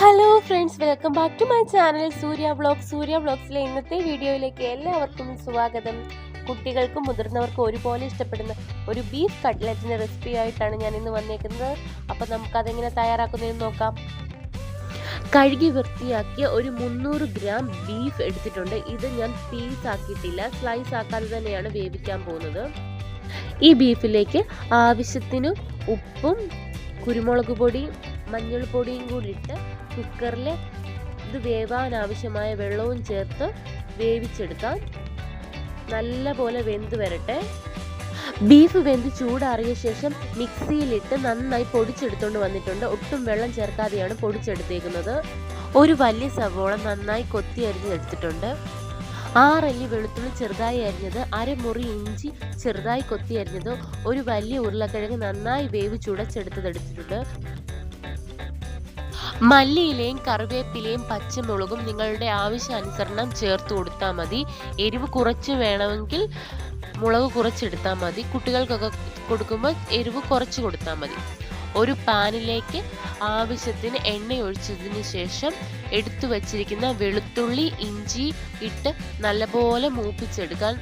Hello friends welcome back to my channel Surya vlog Surya വ്ളോഗ്സിലെ ഇന്നത്തെ വീഡിയോയിലേക്ക് എല്ലാവർക്കും സ്വാഗതം. കുട്ടികൾക്കും മുതിർന്നവർക്കും ഒരുപോലെ ഇഷ്ടപ്പെടുന്ന ഒരു ബീഫ് കട്ട്ലറ്റിന്റെ റെസിപ്പി ആയിട്ടാണ് ഞാൻ ഇന്ന് വന്നേക്കുന്നത്. അപ്പോൾ നമുക്കതെങ്ങനെ തയ്യാറാക്കുന്നതെന്ന് നോക്കാം. കഴുകി വൃത്തിയാക്കിയ ഒരു മുന്നൂറ് ഗ്രാം ബീഫ് എടുത്തിട്ടുണ്ട്. ഇത് ഞാൻ പീസ് ആക്കിയിട്ടില്ല. സ്ലൈസ് ആക്കാതെ തന്നെയാണ് വേവിക്കാൻ പോകുന്നത്. ഈ ബീഫിലേക്ക് ആവശ്യത്തിന് ഉപ്പും കുരുമുളക് പൊടിയും മഞ്ഞൾപ്പൊടിയും കൂടി ഇട്ട് കുക്കറിൽ ഇത് വേവാൻ ആവശ്യമായ വെള്ളവും ചേർത്ത് വേവിച്ചെടുക്കാം. നല്ല പോലെ വെന്ത് വരട്ടെ. ബീഫ് വെന്ത് ചൂടാറിയ ശേഷം മിക്സിയിലിട്ട് നന്നായി പൊടിച്ചെടുത്തുകൊണ്ട് വന്നിട്ടുണ്ട്. ഒട്ടും വെള്ളം ചേർക്കാതെയാണ് പൊടിച്ചെടുത്തേക്കുന്നത്. ഒരു വലിയ സവോള നന്നായി കൊത്തി അരിഞ്ഞെടുത്തിട്ടുണ്ട് ആറല്ലി വെളുത്തുള്ളി ചെറുതായി അരിഞ്ഞത് അരമുറി ഇഞ്ചി ചെറുതായി കൊത്തി അരിഞ്ഞത് ഒരു വലിയ ഉരുളക്കിഴങ്ങ് നന്നായി വേവിച്ചുടച്ചെടുത്തതെടുത്തിട്ടുണ്ട് മല്ലിയിലയും കറിവേപ്പിലയും പച്ചമുളകും നിങ്ങളുടെ ആവശ്യാനുസരണം ചേർത്ത് കൊടുത്താൽ മതി. എരിവ് കുറച്ച് വേണമെങ്കിൽ മുളക് കുറച്ചെടുത്താൽ മതി. കുട്ടികൾക്കൊക്കെ കൊടുക്കുമ്പോൾ എരിവ് കുറച്ച് കൊടുത്താൽ മതി. ഒരു പാനിലേക്ക് ആവശ്യത്തിന് എണ്ണ ഒഴിച്ചതിന് ശേഷം എടുത്തു വച്ചിരിക്കുന്ന വെളുത്തുള്ളി ഇഞ്ചി ഇട്ട് നല്ലപോലെ മൂപ്പിച്ചെടുക്കാൻ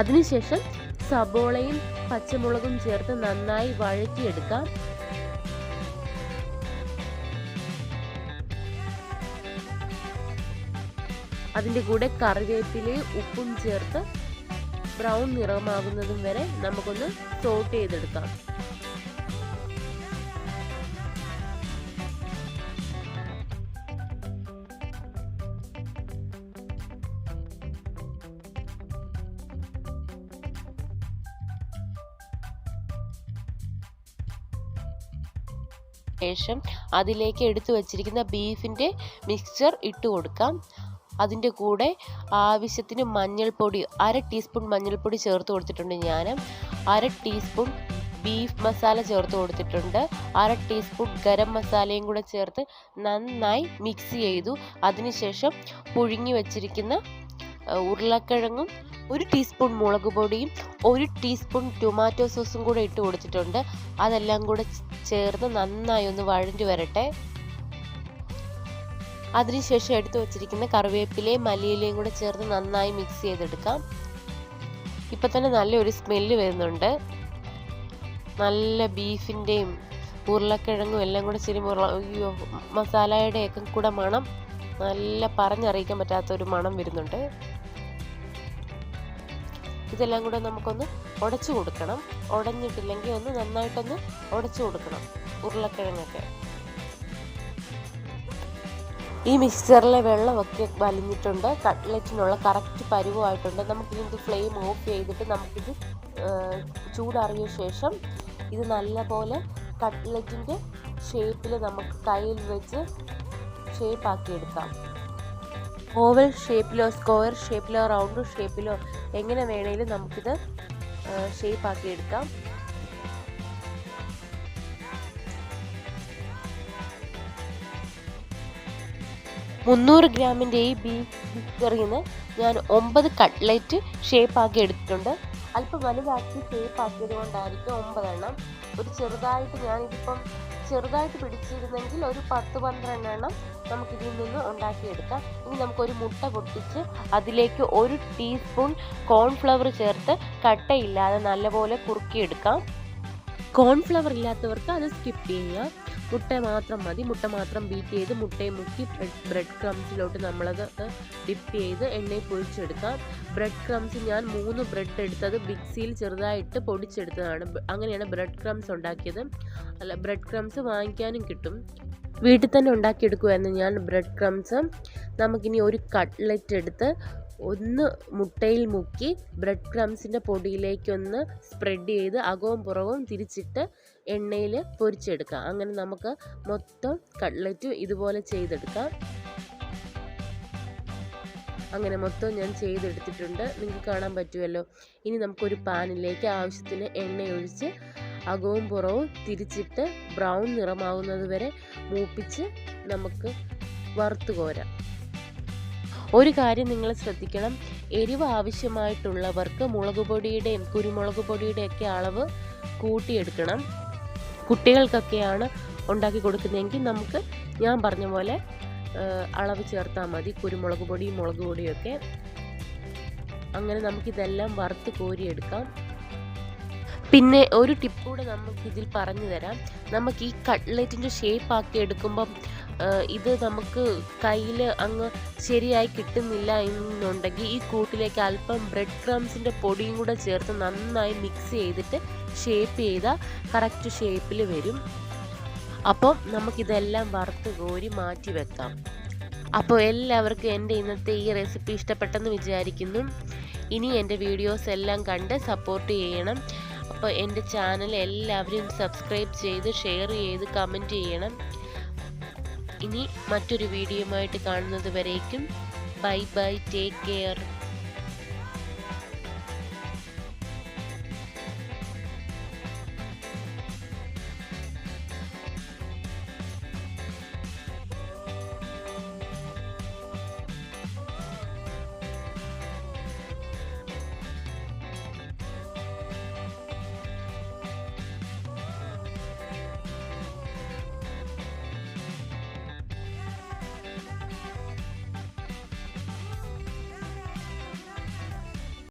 അതിനുശേഷം സബോളയും പച്ചമുളകും ചേർത്ത് നന്നായി വഴറ്റിയെടുക്കാം. അതിന്റെ കൂടെ കറിവേപ്പിലയും ഉപ്പും ചേർത്ത് ബ്രൗൺ നിറമാകുന്നതും വരെ നമുക്കൊന്ന് സോട്ട് ചെയ്തെടുക്കാം. ശേഷം അതിലേക്ക് എടുത്തു വച്ചിരിക്കുന്ന ബീഫിന്റെ മിക്സ്ചർ ഇട്ട് കൊടുക്കാം. അതിന്റെ കൂടെ ആവശ്യത്തിന് മഞ്ഞൾപ്പൊടി അര ടീസ്പൂൺ മഞ്ഞൾപ്പൊടി ചേർത്ത് കൊടുത്തിട്ടുണ്ട് ഞാൻ അര ടീസ്പൂൺ ബീഫ് മസാല ചേർത്ത് കൊടുത്തിട്ടുണ്ട്. അര ടീസ്പൂൺ ഗരം മസാലയും കൂടെ ചേർത്ത് നന്നായി മിക്സ് ചെയ്തു. അതിനുശേഷം പുഴുങ്ങി വച്ചിരിക്കുന്ന ഉരുളക്കിഴങ്ങും ഒരു ടീസ്പൂൺ മുളക് പൊടിയും ഒരു ടീസ്പൂൺ ടൊമാറ്റോ സോസും കൂടെ ഇട്ട് കൊടുത്തിട്ടുണ്ട്. അതെല്ലാം കൂടെ ചേർന്ന് നന്നായി ഒന്ന് വഴഞ്ഞു വരട്ടെ. അതിനുശേഷം എടുത്തു വച്ചിരിക്കുന്ന കറിവേപ്പിലയും മല്ലിയിലയും കൂടെ ചേർത്ത് നന്നായി മിക്സ് ചെയ്തെടുക്കാം. ഇപ്പം തന്നെ നല്ലൊരു സ്മെല്ല് വരുന്നുണ്ട്. നല്ല ബീഫിന്റെയും ഉരുളക്കിഴങ്ങും എല്ലാം കൂടെ ശരി അയ്യോ മസാലയുടെയൊക്കെ കൂടെ മണം നല്ല പറഞ്ഞറിയിക്കാൻ പറ്റാത്ത ഒരു മണം വരുന്നുണ്ട്. ഇതെല്ലാം കൂടെ നമുക്കൊന്ന് ഉടച്ചു കൊടുക്കണം. ഉടഞ്ഞിട്ടില്ലെങ്കിൽ ഒന്ന് നന്നായിട്ടൊന്ന് ഉടച്ചു കൊടുക്കണം. ഉരുളക്കിഴങ്ങൊക്കെ. ഈ മിക്സറിലെ വെള്ളമൊക്കെ വലിഞ്ഞിട്ടുണ്ട്. കട്ട്ലറ്റിനുള്ള കറക്റ്റ് പരുവമായിട്ടുണ്ട് നമുക്കിത് ഫ്ലെയിം ഓഫ് ചെയ്തിട്ട് നമുക്കിത് ചൂടാറിയ ശേഷം ഇത് നല്ലപോലെ കട്ട്ലറ്റിന്റെ ഷേപ്പിൽ നമുക്ക് കയ്യിൽ വെച്ച് ഷേപ്പാക്കി എടുക്കാം. ഓവൽ ഷേപ്പിലോ സ്ക്വയർ ഷേപ്പിലോ റൗണ്ട് ഷേപ്പിലോ എങ്ങനെ വേണേലും നമുക്കിത് ഷേപ്പാക്കി എടുക്കാം. മുന്നൂറ് ഗ്രാമിന്റെ ഈ ബീഫ് കറിയിൽ നിന്ന് ഞാൻ ഒമ്പത് കട്ട്ലറ്റ് ഷേപ്പാക്കി എടുത്തിട്ടുണ്ട്. അല്പം വലുതാക്കി ഷേപ്പാക്കിയത് കൊണ്ടായിരിക്കും ഒമ്പതെണ്ണം. ഒരു ചെറുതായിട്ട് ഞാനിതിപ്പം ചെറുതായിട്ട് പിടിച്ചിരുന്നെങ്കിൽ ഒരു പത്ത് പന്ത്രണ്ട് എണ്ണം നമുക്കിതിൽ നിന്ന് ഉണ്ടാക്കിയെടുക്കാം. ഇനി നമുക്കൊരു മുട്ട പൊട്ടിച്ച് അതിലേക്ക് ഒരു ടീസ്പൂൺ കോൺഫ്ലവർ ചേർത്ത് കട്ടയില്ലാതെ നല്ലപോലെ കുറുക്കിയെടുക്കാം. കോൺഫ്ലവർ ഇല്ലാത്തവർക്ക് അത് സ്കിപ്പ് ചെയ്യുക. മുട്ട മാത്രം മതി. മുട്ട മാത്രം ബീറ്റ് ചെയ്ത് മുട്ടയെ മുക്കി ബ്രെഡ് ക്രംസിലോട്ട് നമ്മളത് ഡിപ്പ് ചെയ്ത് എണ്ണയിൽ പൊഴിച്ചെടുക്കാം ബ്രെഡ് ക്രംസ് ഞാൻ മൂന്ന് ബ്രെഡ് എടുത്തത് മിക്സിയിൽ ചെറുതായിട്ട് പൊടിച്ചെടുത്തതാണ്. അങ്ങനെയാണ് ബ്രെഡ് ക്രംസ് ഉണ്ടാക്കിയത്. അല്ല ബ്രെഡ് ക്രംസ് വാങ്ങിക്കാനും കിട്ടും. വീട്ടിൽ തന്നെ ഉണ്ടാക്കിയെടുക്കുമായിരുന്നു ഞാൻ ബ്രെഡ് ക്രംസ് നമുക്കിനി ഒരു കട്ട്ലറ്റ് എടുത്ത് ഒന്ന് മുട്ടയിൽ മുക്കി ബ്രെഡ് ക്രംസിന്റെ പൊടിയിലേക്കൊന്ന് സ്പ്രെഡ് ചെയ്ത് അകവും പുറവും തിരിച്ചിട്ട് എണ്ണയിൽ പൊരിച്ചെടുക്കാം. അങ്ങനെ നമുക്ക് മൊത്തം കട്ട്ലറ്റും ഇതുപോലെ ചെയ്തെടുക്കാം. അങ്ങനെ മൊത്തം ഞാൻ ചെയ്തെടുത്തിട്ടുണ്ട്. നിങ്ങൾക്ക് കാണാൻ പറ്റുമല്ലോ. ഇനി നമുക്കൊരു പാനിലേക്ക് ആവശ്യത്തിന് എണ്ണയൊഴിച്ച് അകവും പുറവും തിരിച്ചിട്ട് ബ്രൗൺ നിറമാവുന്നത് വരെ മൂപ്പിച്ച് നമുക്ക് വറുത്ത് കോരാം. ഒരു കാര്യം നിങ്ങൾ ശ്രദ്ധിക്കണം. എരിവ് ആവശ്യമായിട്ടുള്ളവർക്ക് മുളക് പൊടിയുടെയും കുരുമുളക് പൊടിയുടെയൊക്കെ അളവ് കൂട്ടിയെടുക്കണം. കുട്ടികൾക്കൊക്കെയാണ് ഉണ്ടാക്കി കൊടുക്കുന്നതെങ്കിൽ നമുക്ക് ഞാൻ പറഞ്ഞ പോലെ അളവ് ചേർത്താൽ മതി. കുരുമുളക് പൊടിയും മുളക് പൊടിയൊക്കെ അങ്ങനെ നമുക്കിതെല്ലാം വറുത്ത് കോരിയെടുക്കാം. പിന്നെ ഒരു ടിപ്പ് കൂടെ നമുക്ക് ഇതിൽ പറഞ്ഞു തരാം. നമുക്ക് ഈ കട്ട്ലറ്റിന്റെ ഷേപ്പ് ആക്കി എടുക്കുമ്പം ഇത് നമുക്ക് കയ്യിൽ അങ്ങ് ശരിയായി കിട്ടുന്നില്ല എന്നുണ്ടെങ്കിൽ ഈ കൂട്ടിലേക്ക് അല്പം ബ്രെഡ് ക്രംസിന്റെ പൊടിയും കൂടെ ചേർത്ത് നന്നായി മിക്സ് ചെയ്തിട്ട് ഷേപ്പ് ചെയ്താൽ കറക്റ്റ് ഷേപ്പിൽ വരും. അപ്പം നമുക്കിതെല്ലാം വറുത്ത് കോരി മാറ്റി വെക്കാം. അപ്പോൾ എല്ലാവർക്കും എന്റെ ഇന്നത്തെ ഈ റെസിപ്പി ഇഷ്ടപ്പെട്ടെന്ന് വിചാരിക്കുന്നു. ഇനി എന്റെ വീഡിയോസ് എല്ലാം കണ്ട് സപ്പോർട്ട് ചെയ്യണം. അപ്പോൾ എന്റെ ചാനൽ എല്ലാവരും സബ്സ്ക്രൈബ് ചെയ്ത് ഷെയർ ചെയ്ത് കമന്റ് ചെയ്യണം. ഇനി മറ്റൊരു വീഡിയോയുമായിട്ട് കാണുന്നത് വരേക്കും. Bye bye take care